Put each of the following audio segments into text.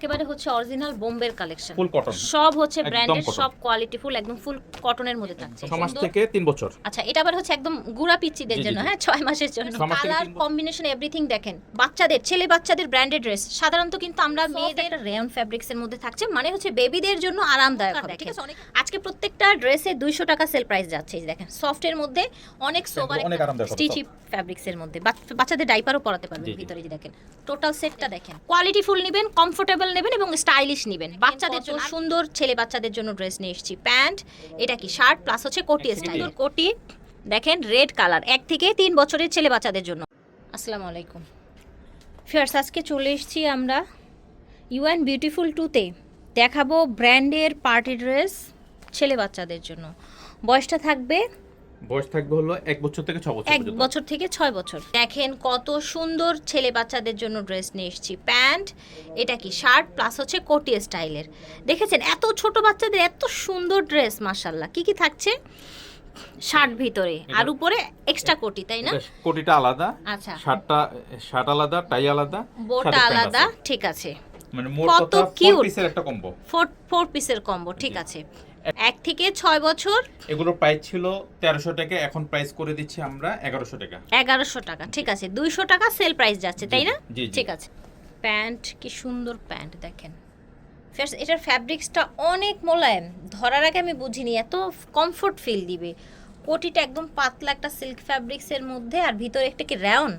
একেবারে হচ্ছে অরিজিনাল বোম্বের কালেকশন ফুল কটন সব হচ্ছে ব্র্যান্ডেড সব কোয়ালিটি ফুল একদম ফুল কটনের মধ্যে থাকছে। সুন্দর। থেকে তিন বছর। আচ্ছা এটা আবার হচ্ছে একদম গুড়া পিচ্চিদের জন্য হ্যাঁ ছয় মাসের জন্য। কালার কম্বিনেশন এভরিথিং দেখেন। বাচ্চাদের ছেলে বাচ্চাদের ব্র্যান্ডেড ড্রেস সাধারণত কিন্তু আমরা মেয়েদের রেয়ন ফ্যাব্রিক্স এর মধ্যে থাকছে মানে হচ্ছে বেবিদের জন্য আরামদায়ক হবে ঠিক আছে আজকে প্রত্যেকটা ড্রেসে দুইশো টাকা সেল প্রাইস যাচ্ছে দেখেন। সফটের মধ্যে অনেক সোবার অনেক আরামদায়ক স্টিচি ফ্যাব্রিক্স এর মধ্যে। বাচ- বাচ্চাদের ডাইপারও পরাতে পারবেন। ভিতরে যে দেখেন। টোটাল সেটটা দেখেন। কোয়ালিটি ফুল নেবেন কমফোর্টেবল নেবেন এবং স্টাইলিশ নেবেন। বাচ্চাদের জন্য সুন্দর ছেলে বাচ্চাদের জন্য ড্রেস নিয়ে এসেছি। প্যান্ট এটা কি শার্ট প্লাস হচ্ছে কোটি স্টাইল কোটি। দেখেন রেড কালার এক থেকে তিন বছরের ছেলে বাচ্চাদের জন্য। আসসালামু আলাইকুম। ফিয়ার্স আজকে চলে এসেছি আমরা ইউ ইউএন বিউটিফুল টুতে দেখাবো ব্র্যান্ডের পার্টি ড্রেস ছেলে বাচ্চাদের জন্য। বয়সটা থাকবে বয়স থাকবে হলো এক বছর থেকে ছ বছর এক বছর থেকে ছয় বছর। দেখেন কত সুন্দর ছেলে বাচ্চাদের জন্য ড্রেস নিয়ে এসেছি। প্যান্ট এটা কি শার্ট প্লাস হচ্ছে কোটি স্টাইলের। দেখেছেন এত ছোট বাচ্চাদের এত সুন্দর ড্রেস মাসাল্লাহ কি কি থাকছে? শার্ট ভিতরে আর উপরে এক্সট্রা কোটি তাই না? কোটিটা আলাদা আচ্ছা। শার্টটা শার্ট আলাদা টাই আলাদা বোটা আলাদা ঠিক আছে। মানে মোট কত cute। পিসের একটা কম্বো ফোর ফোর পিসের কম্বো ঠিক আছে। এক থেকে ছয় বছর? এগুলোর প্রাইস ছিল তেরোশো টাকা এখন প্রাইস করে দিচ্ছি আমরা এগারোশো টাকা। এগারোশো টাকা ঠিক আছে। দুইশো টাকা সেল প্রাইস যাচ্ছে তাই না। ঠিক আছে। প্যান্ট কি সুন্দর প্যান্ট দেখেন। First, এটার ফ্যাব্রিক্সটা অনেক মোলায়েম। ধরার আগে আমি বুঝিনি এত কমফোর্ট ফিল দিবে। কোটিটা একদম পাতলা একটা সিল্ক ফ্যাব্রিক্সের মধ্যে আর ভিতরে একটা কি একদম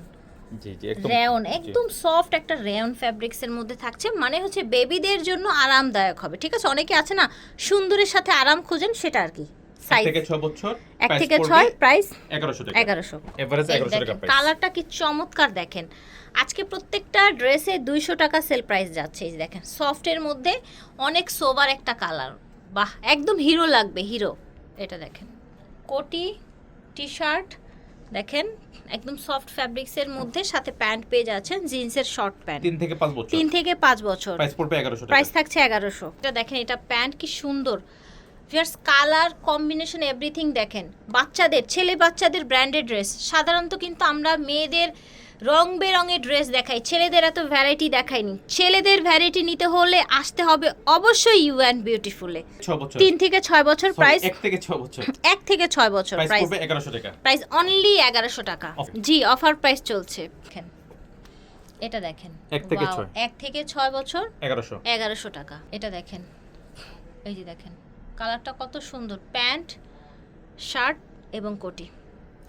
রেয়ন একদম সফট একটা রেয়ন ফ্যাব্রিক্সের মধ্যে থাকছে। মানে হচ্ছে বেবিদের জন্য আরামদায়ক হবে ঠিক আছে? অনেকে আছে না সুন্দরের সাথে আরাম খোঁজেন সেটা আর কি। সাইজ থেকে বছর থেকে ছয় প্রাইস এগারোশো টাকা। এগারোশো। এভারেজ এগারোশো টাকা প্রাইস কালারটা কি চমৎকার দেখেন। আজকে প্রত্যেকটা ড্রেসে দুইশো টাকা সেল প্রাইস যাচ্ছে এই দেখেন। সফটের মধ্যে অনেক সোবার একটা কালার বাহ একদম হিরো লাগবে হিরো এটা দেখেন। কোটি টি শার্ট দেখেন একদম সফট ফ্যাব্রিক্সের মধ্যে সাথে প্যান্ট পেয়ে যাচ্ছেন জিন্সের শর্ট প্যান্ট তিন থেকে পাঁচ বছর। তিন থেকে পাঁচ বছর। প্রাইস পড়বে এগারোশো প্রাইস থাকছে এগারোশো। এটা দেখেন এটা প্যান্ট কি সুন্দর। ভিয়ার্স কালার কম্বিনেশন এভরিথিং দেখেন। বাচ্চাদের ছেলে বাচ্চাদের ব্র্যান্ডেড ড্রেস সাধারণত কিন্তু আমরা মেয়েদের রং বেরঙের ড্রেস দেখাই ছেলেদের এত ভ্যারাইটি দেখায়নি। ছেলেদের ভ্যারাইটি নিতে হলে আসতে হবে অবশ্যই ইউ অ্যান্ড বিউটিফুলে তিন থেকে ছয় বছর প্রাইস এক থেকে ছ বছর। এক থেকে ছয় বছর প্রাইস এগারোশো টাকা। প্রাইস অনলি এগারোশো টাকা। জি অফার প্রাইস চলছে। দেখেন। এটা দেখেন। এক থেকে ছয়। এক থেকে ছয় বছর এগারোশো। এগারোশো টাকা। এটা দেখেন। এই যে দেখেন। কালারটা কত সুন্দর। প্যান্ট শার্ট এবং কোটি।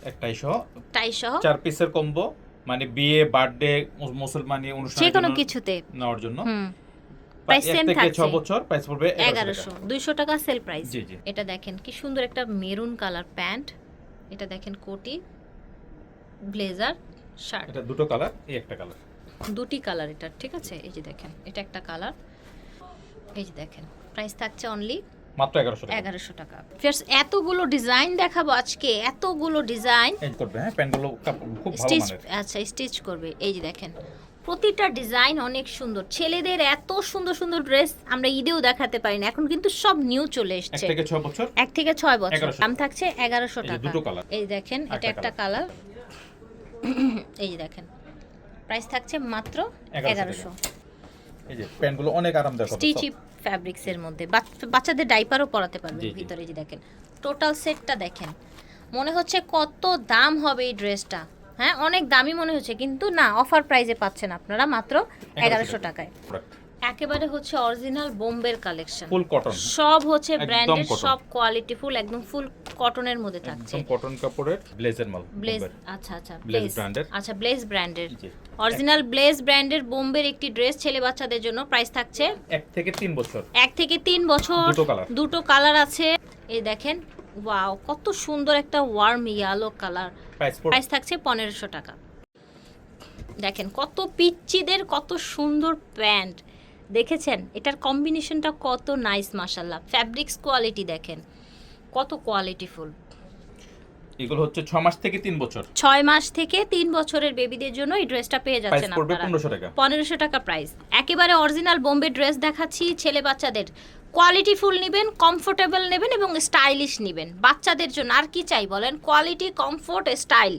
একটাই সহ। টাই সহ। চার পিসের কম্বো মানে বিয়ে বার্থডে মুসলমানি যে কোনো কিছুতে। নেওয়ার জন্য। প্রাইস সেম বছর প্রাইস পড়বে টাকা। সেল প্রাইস এটা দেখেন কি সুন্দর একটা মেরুন কালার প্যান্ট এটা দেখেন কোটি ব্লেজার শার্ট এটা দুটো কালার এই একটা কালার দুটি কালার এটা ঠিক আছে? এই যে দেখেন এটা একটা কালার এই যে দেখেন প্রাইস থাকছে অনলি মাত্র এগারোশো টাকা। এগারোশো টাকা। First, এতগুলো ডিজাইন দেখাবো আজকে এতগুলো ডিজাইন করবে হ্যাঁ প্যান্টগুলো খুব ভালো স্টিচ মানের। আচ্ছা স্টিচ করবে। এই যে দেখেন প্রতিটা ডিজাইন অনেক সুন্দর। ছেলেদের এত সুন্দর সুন্দর ড্রেস আমরা ঈদেও দেখাতে পারি না। এখন কিন্তু সব নিউ চলে এক এসছে। থেকে ছ বছর? এক থেকে ছয় বছর। 1100 দাম থাকছে এগারোশো এই যে টাকা। দুটো colour। এই দেখেন এটা একটা কালার এই যে দেখেন প্রাইস থাকছে মাত্র 1100 এগারোশো। এই যে প্যান্টগুলো অনেক আরামদায়ক স্টিচি ফ্যাব্রিক্স এর মধ্যে। বাচ- বাচ্চাদের ডাইপারও পরাতে পারবেন। ভিতরে যে দেখেন। টোটাল সেটটা দেখেন। মনে হচ্ছে কত দাম হবে এই ড্রেসটা হ্যাঁ অনেক দামি মনে হচ্ছে কিন্তু না অফার প্রাইজে পাচ্ছেন আপনারা মাত্র এগারোশো টাকায়। একেবারে হচ্ছে অরিজিনাল বোম্বের কালেকশন ফুল কটন সব হচ্ছে ব্র্যান্ডেড সব কোয়ালিটি ফুল একদম ফুল কটনের মধ্যে থাকছে। একদম কটন কাপড়ের ব্লেজার মাল ব্লেজ আচ্ছা আচ্ছা ব্লেজ brand-এর। আচ্ছা ব্লেজ ব্র্যান্ডের অরিজিনাল ব্লেজ ব্র্যান্ডের বোম্বের একটি ড্রেস ছেলে বাচ্চাদের জন্য প্রাইস থাকছে এক থেকে তিন বছর। এক থেকে তিন বছর। দুটো কালার আছে। এই দেখেন ওয়াও কত সুন্দর একটা warm yellow colour price price থাকছে পনেরোশো টাকা। দেখেন কত পিচ্চিদের কত সুন্দর প্যান্ট। দেখেছেন? এটার কম্বিনেশনটা কত নাইস মাসাল্লাহ ফ্যাব্রিক্স কোয়ালিটি দেখেন। কত কোয়ালিটিফুল এগুলো হচ্ছে ছ মাস থেকে তিন বছর। ছয় মাস থেকে তিন বছরের বেবিদের জন্য এই ড্রেসটা পেয়ে যাচ্ছেন আপনারা। পনেরোশো টাকা। পনেরোশো টাকা প্রাইস একেবারে অরিজিনাল বোম্বে ড্রেস দেখাচ্ছি ছেলে বাচ্চাদের। কোয়ালিটি ফুল নেবেন কমফোর্টেবল নেবেন এবং স্টাইলিশ নেবেন। বাচ্চাদের জন্য আর কি চাই বলেন? কোয়ালিটি কমফোর্ট স্টাইল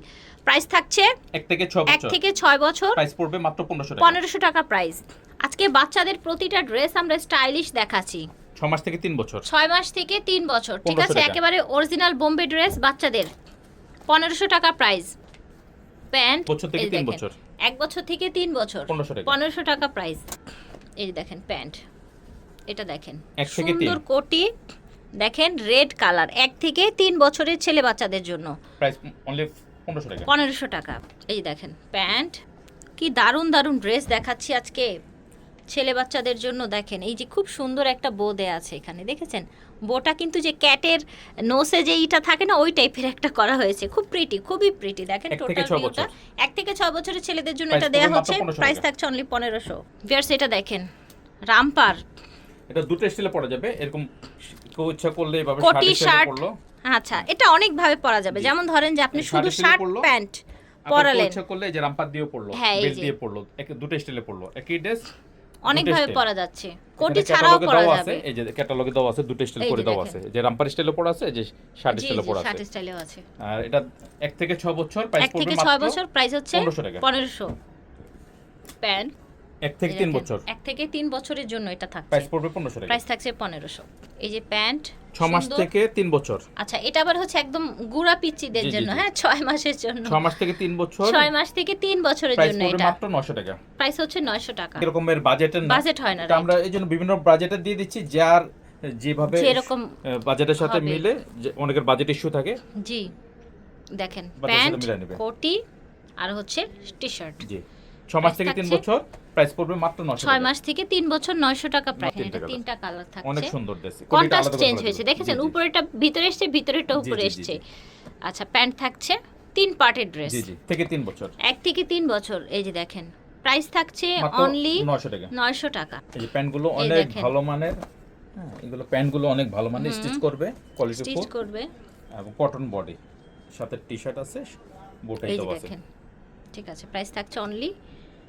প্রাইস থাকছে এক থেকে ছ এক বছর। থেকে ছয় বছর। প্রাইস পড়বে মাত্র পনেরোশো টাকা। পনেরোশো টাকা প্রাইস আজকে বাচ্চাদের প্রতিটা ড্রেস আমরা স্টাইলিশ দেখাচ্ছি। ছ মাস থেকে তিন বছর। ছয় মাস থেকে তিন বছর। ঠিক আছে? একেবারে অরিজিনাল বোম্বে ড্রেস বাচ্চাদের। পনেরোশো টাকা প্রাইস প্যান্ট বছর থেকে তিন। বছর। এক বছর থেকে তিন বছর। পনেরোশো টাকা। প্রাইস এই দেখেন প্যান্ট এটা দেখেন। সুন্দর কোটি। দেখেন রেড কালার এক থেকে তিন বছরের ছেলে বাচ্চাদের জন্য। পনেরোশো টাকা। এই দেখেন প্যান্ট কি দারুণ দারুণ ড্রেস দেখাচ্ছি আজকে। ছেলে বাচ্চাদের জন্য দেখেন এই যে খুব সুন্দর একটা বো দেয়া আছে এখানে দেখেছেন? বোটা কিন্তু যে ক্যাটের নোসে যে ইটা থাকে না ওই টাইপের একটা করা হয়েছে খুব প্রিটি খুবই প্রিটি দেখেন টোটাল ভিউটা এক থেকে ছয় বছরের ছেলেদের জন্য এটা দেয়া হচ্ছে প্রাইস। থাকছে অনলি পনেরোশো। ভিয়ার্স এটা দেখেন রামপার এটা দুটো স্টাইলে পড়া যাবে এরকম কেউ ইচ্ছা করলে এভাবে কোটি শার্ট আচ্ছা এটা অনেক ভাবে পরা যাবে। যেমন ধরেন যে আপনি শুধু শার্ট প্যান্ট পরালেন। ইচ্ছা করলে যে রামপাত দিয়ে পড়ল হ্যাঁ, বেল্ট দিয়ে পড়ল এক দুটো স্টাইলে পড়ল একই ড্রেস অনেক ভাবে পরা যাচ্ছে। কোটি ছাড়াও পড়া পরা যাবে। এই যে ক্যাটালগে দাও আছে দুটো স্টাইল করে দাও আছে। যে রামপার স্টাইলে পড়া আছে যে শার্ট স্টাইলে পড়া আছে। শার্ট স্টাইলেও আছে। আর এটা এক থেকে 6 বছর প্রাইস এক পড়বে থেকে 6 বছর প্রাইস হচ্ছে 1500 টাকা। পনেরোশো। প্যান্ট। এক থেকে তিন বছর। এক থেকে তিন বছরের জন্য এটা থাকছে। প্রাইস পড়বে পনেরোশো টাকা। প্রাইস থাকছে পনেরোশো। এই যে প্যান্ট ছ মাস থেকে তিন বছর। আচ্ছা এটা আবার হচ্ছে একদম গুড়া পিচ্চিদের জন্য হ্যাঁ ছয় মাসের জন্য। ছ মাস থেকে তিন বছর। ছয় মাস থেকে তিন বছরের জন্য এটা। মাত্র নশো টাকা। প্রাইস হচ্ছে নয়শো টাকা। এরকমের বাজেটের বাজেট হয় না আমরা এই জন্য বিভিন্ন বাজেটে দিয়ে দিচ্ছি যার যেভাবে যেরকম বাজেটের সাথে মিলে অনেকের বাজেট ইস্যু থাকে। জি দেখেন প্যান্ট কোটি আর হচ্ছে টি শার্ট জি। ছ মাস থেকে তিন বছর প্রাইস পড়বে মাত্র নশো ছয় মাস থেকে তিন বছর নয়শো টাকা প্রাইস এটা। তিনটা কালার অনেক সুন্দর ড্রেস কন্ট্রাস্ট চেঞ্জ হয়েছে দেখেছেন? উপরেটা ভিতরে এসছে ভিতরেটা উপরে এসছে। আচ্ছা প্যান্ট থাকছে তিন পার্টের ড্রেস জি জি থেকে তিন বছর। এক থেকে তিন বছর এই যে দেখেন। প্রাইস থাকছে অনলি নশো টাকা। নয়শো টাকা। এই যে প্যান্টগুলো অনেক ভালো মানের হ্যাঁ এগুলো প্যান্টগুলো অনেক ভালো মানের স্টিচ করবে কোয়ালিটি স্টিচ করবে। এবং কটন বডি সাথে টি শার্ট আছে বোটাই দেওয়া আছে। দেখেন। ঠিক আছে প্রাইস থাকছে only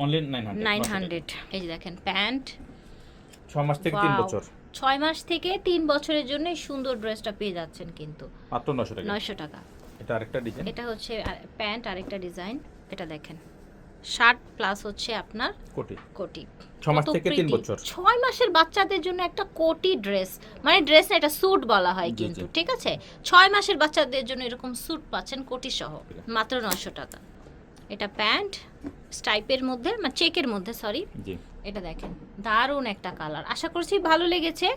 only nine hundred nine hundred এই যে দেখেন প্যান্ট ছ মাস থেকে তিন বছর। ছয় মাস থেকে তিন বছরের জন্য সুন্দর ড্রেসটা পেয়ে যাচ্ছেন কিন্তু। মাত্র নশো টাকা। নয়শো টাকা। এটা আরেকটা ডিজাইন এটা হচ্ছে প্যান্ট আরেকটা ডিজাইন এটা দেখেন শার্ট প্লাস হচ্ছে আপনার কোটি। কোটি। ছ মাস থেকে তিন বছর। ছয় মাসের বাচ্চাদের জন্য একটা কোটি ড্রেস মানে ড্রেস না এটা স্যুট বলা হয় কিন্তু ঠিক আছে? ছয় মাসের বাচ্চাদের জন্য এরকম স্যুট পাচ্ছেন কোটি সহ মাত্র নশো টাকা। এটা প্যান্ট স্টাইপের মধ্যে মানে চেকের মধ্যে সরি এটা দেখেন দারুণ একটা কালার আশা করছি ভালো লেগেছে।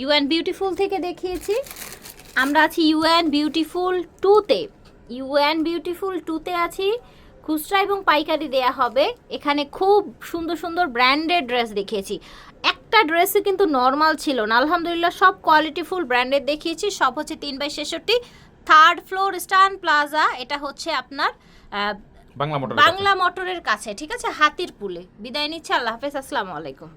ইউ ইউএন বিউটিফুল থেকে দেখিয়েছি। আমরা আছি ইউ ইউএন বিউটিফুল টুতে ইউএন বিউটিফুল টুতে আছি। খুচরা এবং পাইকারি দেয়া হবে। এখানে খুব সুন্দর সুন্দর ব্র্যান্ডেড ড্রেস দেখিয়েছি। একটা ড্রেসে কিন্তু নর্মাল ছিল না। আলহামদুলিল্লাহ সব কোয়ালিটিফুল ব্র্যান্ডেড দেখিয়েছি। সব হচ্ছে তিন বাই ছেষট্টি। থার্ড ফ্লোর স্টান প্লাজা এটা হচ্ছে আপনার বাংলা মোটর বাংলা মোটরের কাছে, ঠিক আছে? হাতির পুলে বিদায় নিচ্ছে, আল্লাহ হাফেজ, আসসালামু আলাইকুম।